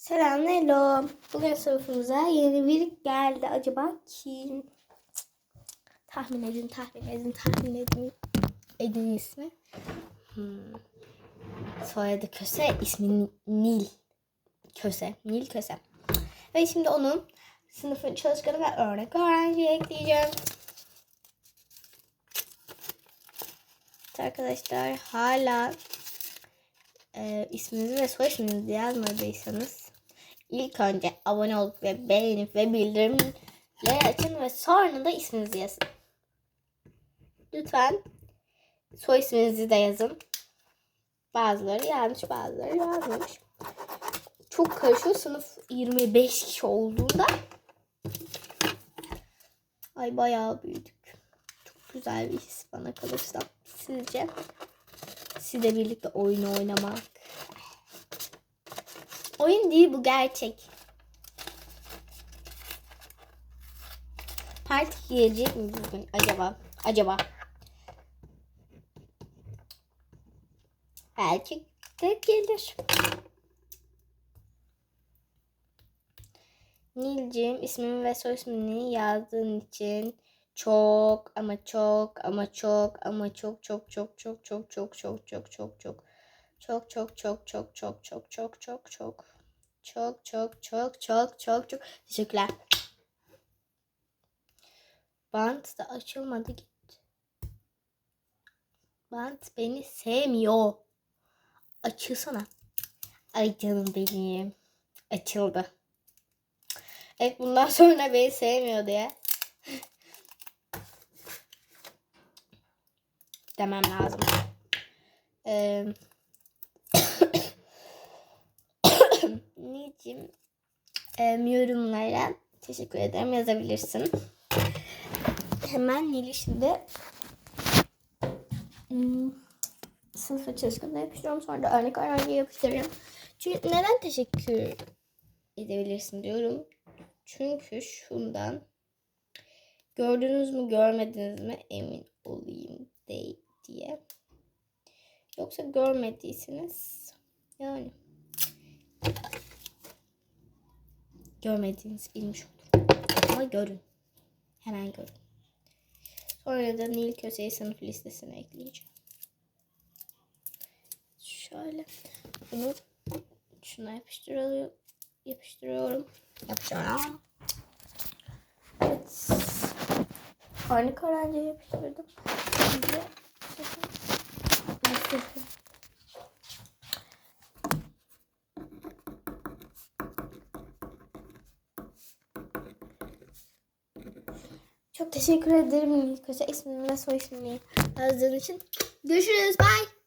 Selam hello. Bugün sınıfımıza yeni biri geldi. Acaba kim? Tahmin edin, tahmin edin, tahmin edin. Edin ismi. Hmm. Soyadı Köse, ismi Nil. Köse, Nil Köse. Ve şimdi onun sınıfın çalışkanı ve örnek öğrenciyi ekleyeceğim. Arkadaşlar hala e, isminizi ve soy isminizi yazmadıysanız ilk önce abone olup ve beğenip ve bildirimleri açın ve sonra da isminizi yazın. Lütfen soy isminizi de yazın. Bazıları yanlış bazıları yazmamış. Çok karışıyor sınıf 25 kişi olduğunda. Ay bayağı büyüdük. Çok güzel bir his bana kalırsa. Sizce? Sizle birlikte oyun oynamak. Oyun değil bu gerçek. Parti gelecek mi bugün acaba? Acaba? Belki de gelir. Nilcim ismimi ve soy ismini yazdığın için çok ama çok ama çok ama çok çok çok çok çok çok çok çok çok çok çok çok çok çok çok çok çok çok çok çok çok çok çok çok çok teşekkürler. Bant da açılmadı gitti. Bant beni sevmiyor. Açılsana. Ay canım benim. Açıldı. Evet bundan sonra beni sevmiyor diye. demem lazım. Ee, Nicim e, yorumlara teşekkür ederim yazabilirsin. Hemen Nil'i şimdi hmm, sınıfa çalışkanına yapıştırıyorum. Sonra da örnek öğrenciye yapıştırıyorum. Çünkü neden teşekkür edebilirsin diyorum. Çünkü şundan gördünüz mü görmediniz mi emin olayım değil diye. Yoksa görmediyseniz yani görmediğiniz bilmiş olur. Ama görün. Hemen görün. Sonra da Nil Köse'yi sınıf listesine ekleyeceğim. Şöyle bunu şuna yapıştırıyorum. Yapıştırıyorum. Yapıştırıyorum. Evet. Örnek öğrenciye yapıştırdım. Şimdi Çok teşekkür ederim Nilköse ismini ve soy ismini yazdığın için. Görüşürüz. Bye.